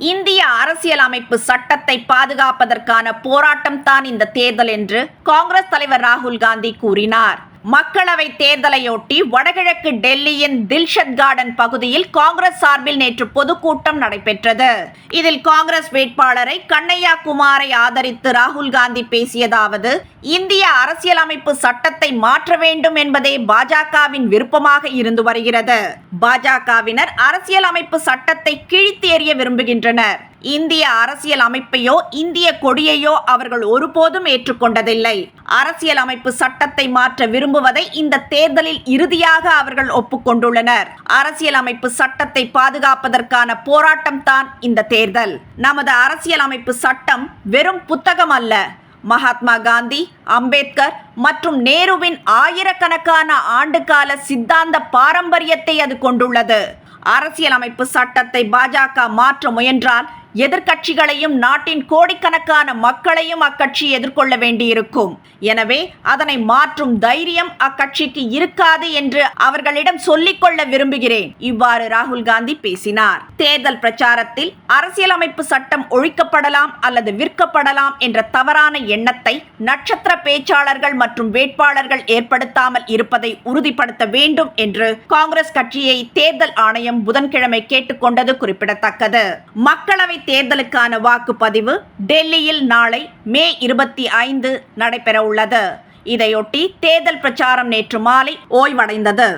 இந்திய அரசியலமைப்பு சட்டத்தை பாதுகாப்பதற்கான போராட்டம் தான் இந்த தேர்தல் என்று காங்கிரஸ் தலைவர் ராகுல் காந்தி கூறினார். மக்களவை தேர்தலையொட்டி வடகிழக்கு டெல்லியின் தில்ஷத் கார்டன் பகுதியில் காங்கிரஸ் சார்பில் நேற்று பொதுக்கூட்டம் நடைபெற்றது. இதில் காங்கிரஸ் வேட்பாளரை கண்ணையா குமாரை ஆதரித்து ராகுல் காந்தி பேசியதாவது இந்திய அரசியலமைப்பு சட்டத்தை மாற்ற வேண்டும் என்பதே பாஜகவின் விருப்பமாக இருந்து வருகிறது. பாஜகவினர் அரசியலமைப்பு சட்டத்தை கிழித்து எறிய விரும்புகின்றனர். இந்திய அரசியல் அமைப்பையோ இந்திய கொடியையோ அவர்கள் ஒருபோதும் ஏற்றுக்கொண்டதில்லை. அரசியல் சட்டத்தை மாற்ற விரும்புவதை இந்த தேர்தலில் இறுதியாக அவர்கள் ஒப்புக்கொண்டுள்ளனர். அரசியல் அமைப்பு சட்டத்தை பாதுகாப்பதற்கான போராட்டம் தான் இந்த தேர்தல். நமது அரசியல் அமைப்பு சட்டம் வெறும் புத்தகம் அல்ல. மகாத்மா காந்தி அம்பேத்கர் மற்றும் நேருவின் ஆயிரக்கணக்கான ஆண்டுகால சித்தாந்த பாரம்பரியத்தை அது கொண்டுள்ளது. அரசியலமைப்பு சட்டத்தை பாஜக மாற்ற முயன்றால் எதிர்க்கட்சிகளையும் நாட்டின் கோடிக்கணக்கான மக்களையும் அக்கட்சி எதிர்கொள்ள வேண்டியிருக்கும். எனவே அதனை மாற்றும் தைரியம் அக்கட்சிக்கு இருக்காது என்று அவர்களிடம் சொல்லிக்கொள்ள விரும்புகிறேன். இவ்வாறு ராகுல் காந்தி பேசினார். தேர்தல் பிரச்சாரத்தில் அரசியலமைப்பு சட்டம் ஒழிக்கப்படலாம் அல்லது விற்கப்படலாம் என்ற தவறான எண்ணத்தை நட்சத்திர பேச்சாளர்கள் மற்றும் வேட்பாளர்கள் ஏற்படுத்தாமல் இருப்பதை உறுதிப்படுத்த வேண்டும் என்று காங்கிரஸ் கட்சியை தேர்தல் ஆணையம் புதன்கிழமை கேட்டுக்கொண்டது குறிப்பிடத்தக்கது. மக்களவை தேர்தலுக்கான வாக்குப்பதிவு டெல்லியில் நாளை மே இருபத்தி ஐந்து நடைபெறவுள்ளது. இதையொட்டி தேர்தல் பிரச்சாரம் நேற்று மாலை ஓய்வடைந்தது.